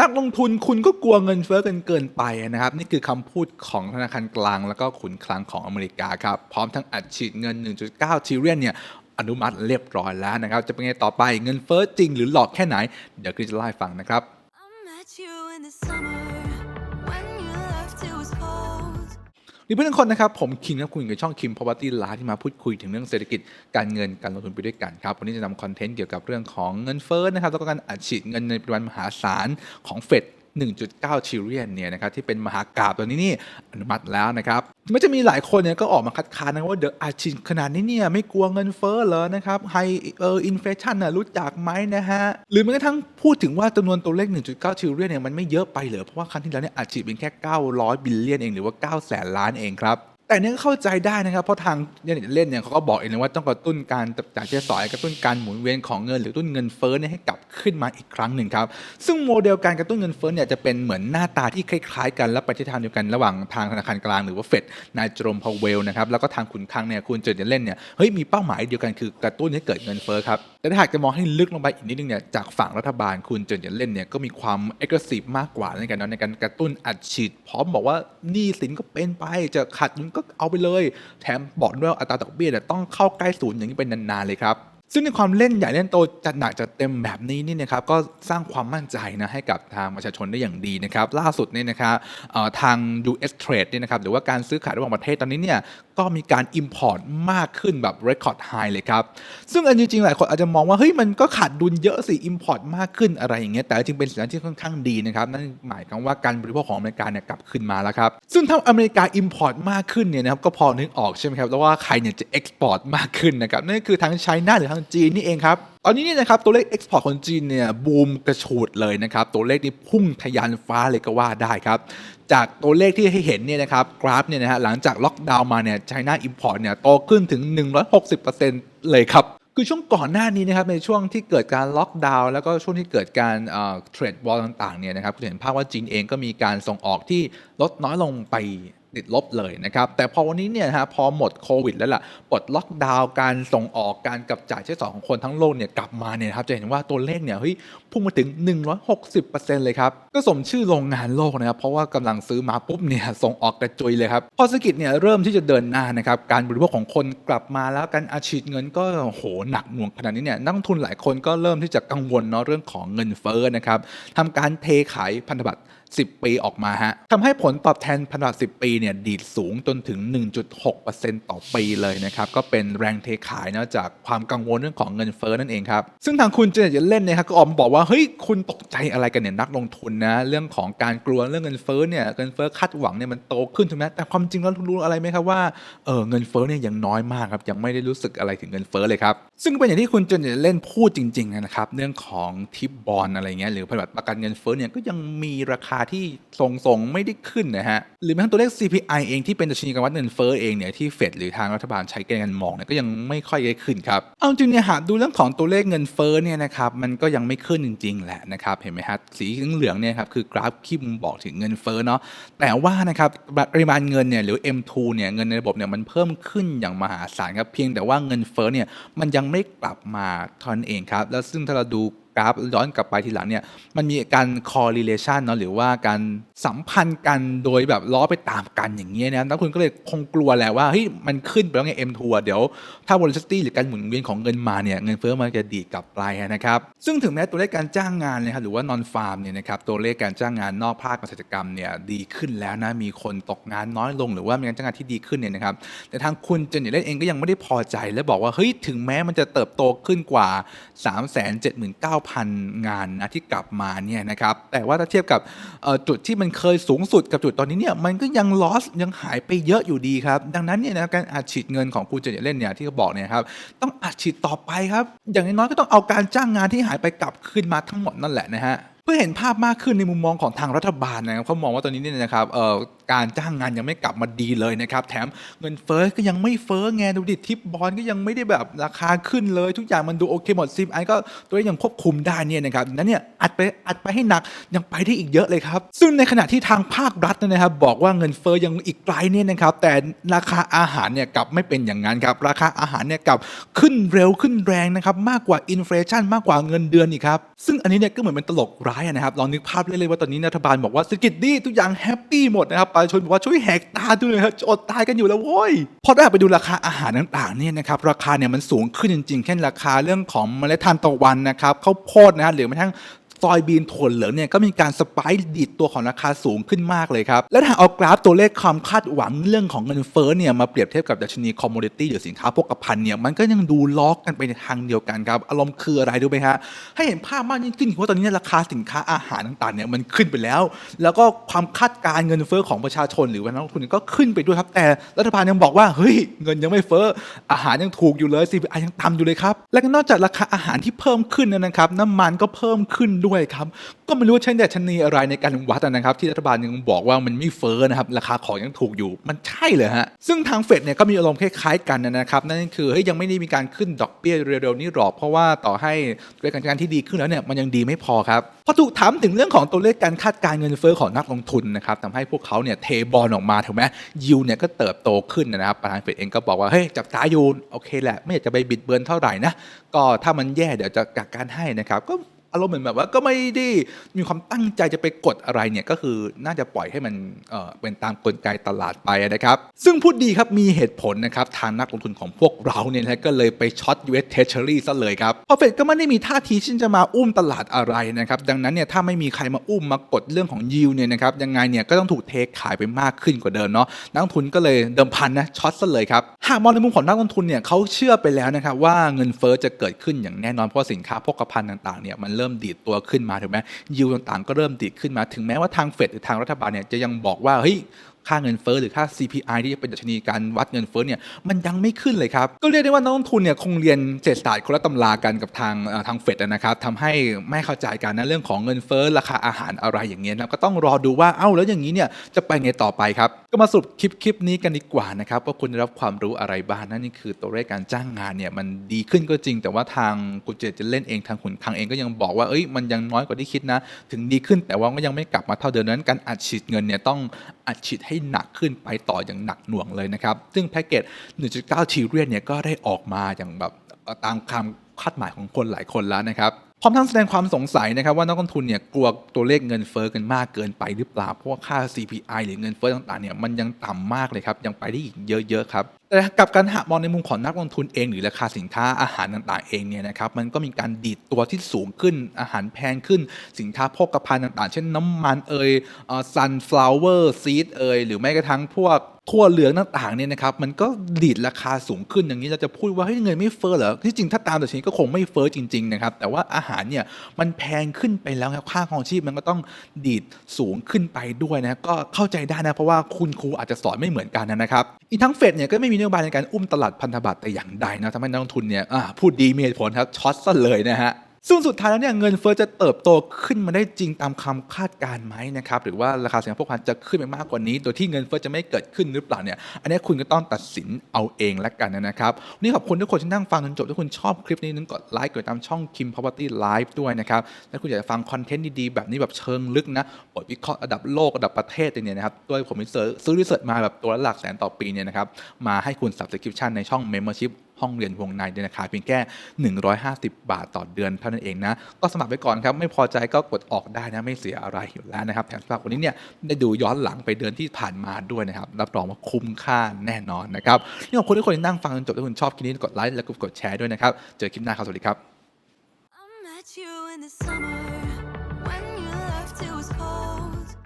นักลงทุนคุณก็กลัวเงินเฟ้อเกินเกินไปนะครับ นี่คือคำพูดของธนาคารกลาง แล้วก็ขุนคลังของอเมริกาครับ พร้อมทั้งอัดฉีดเงิน 1.9ทริลเลียนเนี่ยอนุมัติเรียบร้อยแล้วนะครับ จะเป็นไงต่อไปเงินเฟ้อจริงหรือหลอกแค่ไหน เดี๋ยวคริสจะเล่าให้ฟังนะครับ หรือเพื่อนทุกคนนะครับ ผมคิงนะคุณอยู่กับช่องคิมพาวเวอร์ตี้ลาที่มาพูดคุยถึงเรื่องเศรษฐกิจการเงินการลงทุนไปด้วยกันครับวันนี้จะนำคอนเทนต์เกี่ยวกับเรื่องของเงินเฟ้อนะครับแล้วก็การอัดฉีดเงินในปริมาณมหาศาลของเฟด 1.9ชิลเลียนเนี่ยนะครับที่เป็นมหากราบตัวนี้นี่อนุมัติแล้วนะครับไม่จะมีหลายคนเนี่ยก็ออกมาคัดค้านนะว่าเดอะอาชินขนาดนี้เนี่ยไม่กลัวเงินเฟ้อเหรอนะครับไฮเอออินเฟชันน่ะรู้จักไหมนะฮะ หรือแม้กระทั่งพูดถึงว่าจำนวนตัวเลข 1.9ชิลเลียนเนี่ยมันไม่เยอะไปเหรอเพราะว่าครั้งที่แล้วเนี่ยอัดฉีดเป็นแค่ 900 บิลเลียนเองหรือว่า 9 แสนล้านเองครับ แต่เนี่ยก็เข้าใจได้นะครับ เพราะทางเนี่ยเล่นเนี่ยเขาก็บอกเองเลยว่าต้องกระตุ้นการจับจ่ายใช้สอยกระตุ้นการหมุนเวียนของเงิน หรือตุ้นเงินเฟ้อเนี่ยให้กลับขึ้นมาอีกครั้งหนึ่งครับ ซึ่งโมเดลการกระตุ้นเงินเฟ้อเนี่ยจะเป็นเหมือนหน้าตาที่คล้ายๆ กันและไปทิศทางเดียวกันระหว่างทางธนาคารกลางหรือว่าเฟดนายจรมพาวเวลนะครับแล้วก็ทางขุนคลังเนี่ยคุณเจอเล่นเนี่ยเฮ้ยมีเป้าหมายเดียวกันคือกระตุ้นให้เกิดเงินเฟ้อครับแต่ถ้าหากจะมองให้ลึกลงไปอีกนิดนึงเนี่ยจากฝั่งรัฐบาลคุณเจอเล่นเนี่ยก็มีความเอ็กซ์ซีฟมากกว่าในการในการกระตุ้นอัดฉีดพร้อมบอกว่าหนี้สินก็เป็นไปจะขาดทุนก็เอาไปเลย แถมบอกด้วยว่าอัตราดอกเบี้ยต้องเข้าใกล้ศูนย์อย่างนี้เป็นนานๆเลยครับซึ่งในความเล่นใหญ่เล่นโตจัดหนักจัดเต็มแบบนี้นี่นะครับก็สร้างความมั่นใจนะให้กับทางประชาชนได้อย่างดีนะครับล่าสุดเนี่ยนะครับทาง US Trade เนี่ยนะครับหรือว่าการซื้อขายระหว่างประเทศตอนนี้เนี่ย ก็มีการ Import มากขึ้นแบบ Record High เลยครับ ซึ่งอันจริงๆ หลายคนอาจจะมองว่า เฮ้ย มันก็ขาดดุลเยอะสิ Import มากขึ้นอะไรอย่างเงี้ยแต่จริงๆเป็นสัญญาณที่ค่อนข้างดีนะครับ นั่นหมายความว่าการบริโภคของอเมริกาเนี่ยกลับขึ้นมาแล้วครับ ซึ่งถ้าอเมริกา Import มากขึ้นเนี่ยนะครับก็พอนึกออกใช่ไหมครับแล้วว่าใครเนี่ยจะ Export มากขึ้นนะครับนั่นคือทั้งไชน่าหรือทางจีนนี่เองครับ ตอนนี้เนี่ยนะครับตัวเลข Export ของจีนเนี่ยบูมกระฉูดเลยนะครับตัวเลขนี้พุ่งทะยานฟ้าเลยก็ว่าได้ครับจากตัวเลขที่ให้เห็นเนี่ยนะครับกราฟเนี่ยนะฮะหลังจากล็อกดาวน์มาเนี่ยไชน่าอิมพอร์ตเนี่ยโตขึ้นถึง 160%เลยครับคือช่วงก่อนหน้านี้นะครับในช่วงที่เกิดการล็อกดาวน์แล้วก็ช่วงที่เกิดการเทรดบอลต่างๆเนี่ยนะครับคุณเห็นภาพว่าจีนเองก็มีการส่งออกที่ลดน้อยลงไป ติดลบเลยนะครับ แต่พอวันนี้เนี่ยฮะพอหมดโควิดแล้วล่ะปลดล็อกดาวน์การส่งออกการกับจ่ายใช้สอยของคนทั้งโลกเนี่ยกลับมาเนี่ยครับจะเห็นว่าตัวเลขเนี่ยเฮ้ยพุ่งมาถึง 160%เลยครับ ก็สมชื่อโรงงานโลกนะครับ เพราะว่ากำลังซื้อมาปุ๊บเนี่ยส่งออกกระจุยเลยครับพอเศรษฐกิจเนี่ยเริ่มที่จะเดินหน้านะครับการบริโภคของคนกลับมาแล้วการอาชีพเงินก็โหหนักหน่วงขนาดนี้เนี่ยนักทุนหลายคนก็เริ่มที่จะกังวลเนาะเรื่องของเงินเฟ้อนะครับทำการเทขายพันธบัตร 10 ปีออกมาฮะทำให้ผลตอบแทนพันธบัตร10 ปีเนี่ยดีดสูงจนถึง 1.6%ต่อปีเลยนะครับ ก็เป็นแรงเทขายนะจากความกังวลเรื่องของเงินเฟ้อนั่นเองครับ ซึ่งทางคุณเจเนตเล่นเนี่ยครับก็ออกมาบอกว่า เฮ้ย คุณตกใจอะไรกันเนี่ยนักลงทุนนะเรื่องของการกลัวเรื่องเงินเฟ้อเนี่ยเงินเฟ้อคาดหวังเนี่ยมันโตขึ้นถูกไหมแต่ความจริงแล้วรู้อะไรไหมครับว่าเออเงินเฟ้อเนี่ยยังน้อยมากครับยังไม่ได้รู้สึกอะไรถึงเงินเฟ้อเลยครับซึ่งเป็นอย่างที่คุณเจเนตเล่นพูดจริงๆนะครับเรื่องของทิปบอลอะไรเงี้ยหรือพันธบัตรประกันเงินเฟ้อเนี่ยก็ยังมีราคาที่ทรงๆ ไม่ได้ขึ้นนะฮะ หรือแม้กระทั่ตัวเลข CPI เองที่เป็นดัชนีการวัดเงินเฟ้อเองเนี่ยที่เฟดหรือทางรัฐบาลใช้เกณฑ์กันมองเนี่ยก็ยังไม่ค่อยได้ขึ้นครับ เอาจริงเนี่ยหากดูเรื่องของตัวเลขเงินเฟ้อเนี่ยนะครับมันก็ยังไม่ขึ้นจริง ๆ แหละนะครับเห็นไหมฮะสีเหลืองเนี่ยครับคือกราฟที่บ่งบอกถึงเงินเฟ้อเนาะแต่ว่านะครับปริมาณเงินเนี่ยหรือ M2 เนี่ยเงินในระบบเนี่ยมันเพิ่มขึ้นอย่างมหาศาลครับเพียงแต่ว่าเงินเฟ้อเนี่ยมันยังไม่กลับมาท่านั้นเองครับแล้วซึ่งถ้าเราดู กราฟย้อนกลับไปทีหลังเนี่ยมันมีการ correlation เนาะหรือว่าการสัมพันธ์กันโดยแบบล้อไปตามกันอย่างเงี้ยนะนักลงทุนก็เลยคงกลัวแหละว่าเฮ้ยมันขึ้นไปแล้วไง M2 อะเดี๋ยวถ้า volatility หรือการหมุนเวียนของเงินมาเนี่ยเงินเฟ้อมันจะดีดกลับไปนะครับซึ่งถึงแม้ตัวเลขการจ้างงานนะครับหรือว่า non farm เนี่ยนะครับตัวเลขการจ้างงานนอกภาคเกษตรกรรมเนี่ยดีขึ้นแล้วนะมีคนตกงานน้อยลง หรือว่ามีการจ้างงานที่ดีขึ้นเนี่ยนะครับแต่ทางคุณเจนเนตเองก็ยังไม่ได้พอใจและบอกว่าเฮ้ยถึงแม้มันจะเติบโตขึ้นกว่า379,000 งานนะที่กลับมาเนี่ยนะครับแต่ว่าถ้าเทียบกับจุดที่มันเคยสูงสุดกับจุดตอนนี้เนี่ยมันก็ยัง loss ยังหายไปเยอะอยู่ดีครับ ดังนั้นเนี่ยนะการอัดฉีดเงินของคุณเจเนเล่นเนี่ยที่เขาบอกเนี่ยครับต้องอัดฉีดต่อไปครับ อย่างน้อยก็ต้องเอาการจ้างงานที่หายไปกลับคืนมาทั้งหมดนั่นแหละนะฮะ เพื่อเห็นภาพมากขึ้นในมุมมองของทางรัฐบาลนะครับเขามองว่าตอนนี้เนี่ยนะครับเอ่อการจ้างงานยังไม่กลับมาดีเลยนะครับ แถมเงินเฟ้อก็ยังไม่เฟ้อไงดูดิทิปบอลก็ยังไม่ได้แบบราคาขึ้นเลย ทุกอย่างมันดูโอเคหมดซิมไอก็ตัวเองยังควบคุมได้เนี่ยนะครับนั้นเนี่ยอัดไปอัดไปให้หนักยังไปได้อีกเยอะเลยครับ ซึ่งในขณะที่ทางภาครัฐนะครับ บอกว่าเงินเฟ้อยังอีกไกลเนี่ยนะครับ แต่ราคาอาหารเนี่ยกลับไม่เป็นอย่างนั้นครับราคาอาหารเนี่ยกลับขึ้นเร็วขึ้นแรงนะครับมากกว่าอินฟลชันมากกว่าเงินเดือนอีกครับซึ่งอันนี้เนี่ยก็เหมือนเป็นตลกรร้ายนะครับลองนึกภาพเล่นเลยว่าตอนนี้รัฐบาลบอกว่าเศรษฐกิจดีทุกอย่างแฮปปี้หมดนะครับประชาชนบอกว่าช่วยแหกตาดูเลยครับจะอดตายกันอยู่แล้วโว้ยพอได้ไปดูราคาอาหารต่างๆเนี่ยนะครับราคาเนี่ยมันสูงขึ้นจริงๆเช่นราคาเรื่องของเมล็ดทานตะวันนะครับข้าวโพดนะฮะหรือแม้กระทั่ง ซอยบีนถั่วเหลืองเนี่ยก็มีการสปค์ดีดตัวของราคาสูงขึ้นมากเลยครับ และถ้าเอากราฟตัวเลขความคาดหวังเรื่องของเงินเฟ้อเนี่ยมาเปรียบเทียบกับดัชนีคอมมูนิตี้หรือสินค้าโภคภัณฑ์เนี่ยมันก็ยังดูล็อกกันไปในทางเดียวกันครับ อารมณ์คืออะไรดูไหมฮะให้เห็นภาพมากยิ่งขึ้นเพราะตอนนี้ราคาสินค้าอาหารต่างๆเนี่ยมันขึ้นไปแล้ว แล้วก็ความคาดการเงินเฟ้อของประชาชนหรือว่านักลงทุนก็ขึ้นไปด้วยครับแต่รัฐบาลยังบอกว่าเฮ้ยเงินยังไม่เฟ้ออาหารยังถูกอยู่เลย CPI ยังต่ำอยู่เลยครับและนอกจากราคาอาหารที่เพิ่มขึ้นนะครับน้ำมันก็เพิ่มขึ้นด้วยครับ ก็ไม่รู้ว่าใช้ดัชนีอะไรในการวัดนะครับ ที่รัฐบาลยังบอกว่ามันไม่เฟ้อนะครับ ราคาของยังถูกอยู่มันใช่เลยฮะ ซึ่งทางเฟดเนี่ยก็มีอารมณ์คล้ายๆกันนะครับ นั่นคือเฮ้ยยังไม่ได้มีการขึ้นดอกเบี้ยเร็วๆนี้หรอก เพราะว่าต่อให้ด้วยการการที่ดีขึ้นแล้วเนี่ยมันยังดีไม่พอครับพอถูกถามถึงเรื่องของตัวเลขการคาดการเงินเฟ้อของนักลงทุนนะครับทำให้พวกเขาเนี่ยเทบอลออกมาถูกไหมยิวเนี่ยก็เติบโตขึ้นนะครับประธานเฟดเองก็บอกว่าเฮ้ยจับตาอยู่โอเคแหละไม่อยากจะไปบิดเบือนเท่าไหร่นะก็ถ้ามันแย่เดี๋ยวจะกักการให้นะครับก็ อารมณ์เหมือนแบบว่าก็ไม่ได้มีความตั้งใจจะไปกดอะไรเนี่ยก็คือน่าจะปล่อยให้มันเออเป็นตามกลไกตลาดไปนะครับ ซึ่งพูดดีครับมีเหตุผลนะครับทางนักลงทุนของพวกเราเนี่ยนะก็เลยไปช็อต US Treasury ซะเลยครับพราะเฟดก็ไม่ได้มีท่าทีที่จะมาอุ้มตลาดอะไรนะครับดังนั้นเนี่ยถ้าไม่มีใครมาอุ้มมากดเรื่องของยิวเนี่ยนะครับยังไงเนี่ยก็ต้องถูกเทขายไปมากขึ้นกว่าเดิมเนาะนักลงทุนก็เลยเดิมพันนะช็อตซะเลยครับหากมองในมุมของนักลงทุนเนี่ยเขาเชื่อไปแล้วนะครับว่าเงินเฟ้อจะเกิดขึ้นอย่างแน่นอนเพราะสินค้าโภคภัณฑ์ต่างๆเนี่ยมันเริ่มริ่มดีดตัวขึ้นมาถูกไหมยิวต่างๆก็เริ่มดีดขึ้นมา ถึงแม้ว่าทางเฟดหรือทางรัฐบาลเนี่ยจะยังบอกว่าเฮ้ย ค่าเงินเฟ้อหรือค่า CPI ที่จะเป็นดัชนีการวัดเงินเฟ้อเนี่ยมันยังไม่ขึ้นเลยครับ ก็เรียกได้ว่านักลงทุนเนี่ยคงเรียนเศรษฐศาสตร์คนละตำรากันกับทางทางเฟดนะครับทำให้ไม่เข้าใจกันนะเรื่องของเงินเฟ้อราคาอาหารอะไรอย่างเงี้ยนะก็ต้องรอดูว่าเอ้าแล้วอย่างนี้เนี่ยจะไปไงต่อไปครับ ก็มาสรุปคลิปคลิปนี้กันดีกว่านะครับว่าคุณได้รับความรู้อะไรบ้างนั่นนี่คือตัวเลขการจ้างงานเนี่ยมันดีขึ้นก็จริง แต่ว่าทางกุเจจะเล่นเองทางขุนคลังเองก็ยังบอกว่าเอ้ยมันยังน้อยกว่าที่คิดนะ ถึงดีขึ้นแต่ว่าก็ยังไม่กลับมาเท่าเดิมนั้นการอัดฉีดเงินเนี่ยต้องอัดฉีดให้หนักขึ้นไปต่ออย่างหนักหน่วงเลยนะครับ ซึ่งแพ็กเกจ 1.9ทีเรียนเนี่ยก็ได้ออกมาอย่างแบบตามคำคาดหมายของคนหลายคนแล้วนะครับพร้อมทั้งแสดงความสงสัยนะครับว่านักลงทุนเนี่ยกลัวตัวเลขเงินเฟ้อกันมากเกินไปหรือเปล่า เพราะว่าค่า CPI หรือเงินเฟ้อต่างๆเนี่ยมันยังต่ำมากเลยครับ ยังไปได้อีกเยอะๆครับแต่กับการหากมองในมุมของนักลงทุนเอง หรือราคาสินค้าอาหารต่างๆเองเนี่ยนะครับมันก็มีการดีดตัวที่สูงขึ้นอาหารแพงขึ้น สินค้าโภคภัณฑ์ต่างๆ เช่นน้ำมันเอ่ยซันฟลาวเวอร์ซีดเอ่ยหรือแม้กระทั่งพวกทั่วเหลืองต่างๆเนี่ยนะครับมันก็ดีดราคาสูงขึ้นอย่างนี้เราจะพูดว่าเฮ้ยเงินไม่เฟ้อเหรอที่จริงถ้าตามดัชนีก็คงไม่เฟ้อจริงๆนะครับแต่ว่าอาหารเนี่ยมันแพงขึ้นไปแล้วครับค่าครองชีพมันก็ต้องดีดสูงขึ้นไปด้วยนะก็เข้าใจได้นะเพราะว่าคุณครูอาจจะสอนไม่เหมือนกันนะครับอีกทั้งเฟดเนี่ยก็ไม่มีนโยบายในการอุ้มตลาดพันธบัตรแต่อย่างใดนะทำให้นักลงทุนเนี่ยพูดดีมีเหตุผลครับช็อตซะเลยนะฮะ ซึ่งสุดท้ายแล้วเนี่ยเงินเฟ้อจะเติบโตขึ้นมาได้จริงตามคำคาดการณ์ไหมนะครับหรือว่าราคาสินค้าโภคภัณฑ์จะขึ้นไปมากกว่านี้ โดยที่เงินเฟ้อจะไม่เกิดขึ้นหรือเปล่าเนี่ยอันนี้คุณก็ต้องตัดสินเอาเองและกันนะครับวันนี่ขอบคุณทุกคนที่นั่งฟังจนจบถ้าคุณชอบคลิปนี้นึงกดไลค์กดตามช่อง Kim Property Live ด้วยนะครับถ้าคุณอยากจะฟังคอนเทนต์ดีๆแบบนี้แบบเชิงลึกนะบทวิเคราะห์ระดับโลกระดับประเทศเนี่ยนะครับด้วยผมไปซื้อรีเสิร์ชมาแบบตัวละหลักแสนต่อปีเนี่ยนะครับมาให้คุณ subscription ในช่อง membership ห้องเรียนวงในในราคาเพียงแค่ 150 บาทต่อเดือนเท่านั้นเองนะ ก็สมัครไปก่อนครับ ไม่พอใจก็กดออกได้นะ ไม่เสียอะไรอยู่แล้วนะครับ แถมสำหรับวันนี้เนี่ยได้ดูย้อนหลังไปเดือนที่ผ่านมาด้วยนะครับ รับรองว่าคุ้มค่าแน่นอนนะครับ นี่ขอบคุณทุกคนที่นั่งฟังจนจบถ้าคุณชอบคลิปนี้กดไลค์และกดแชร์ด้วยนะครับ เจอคลิปหน้าครับ สวัสดีครับ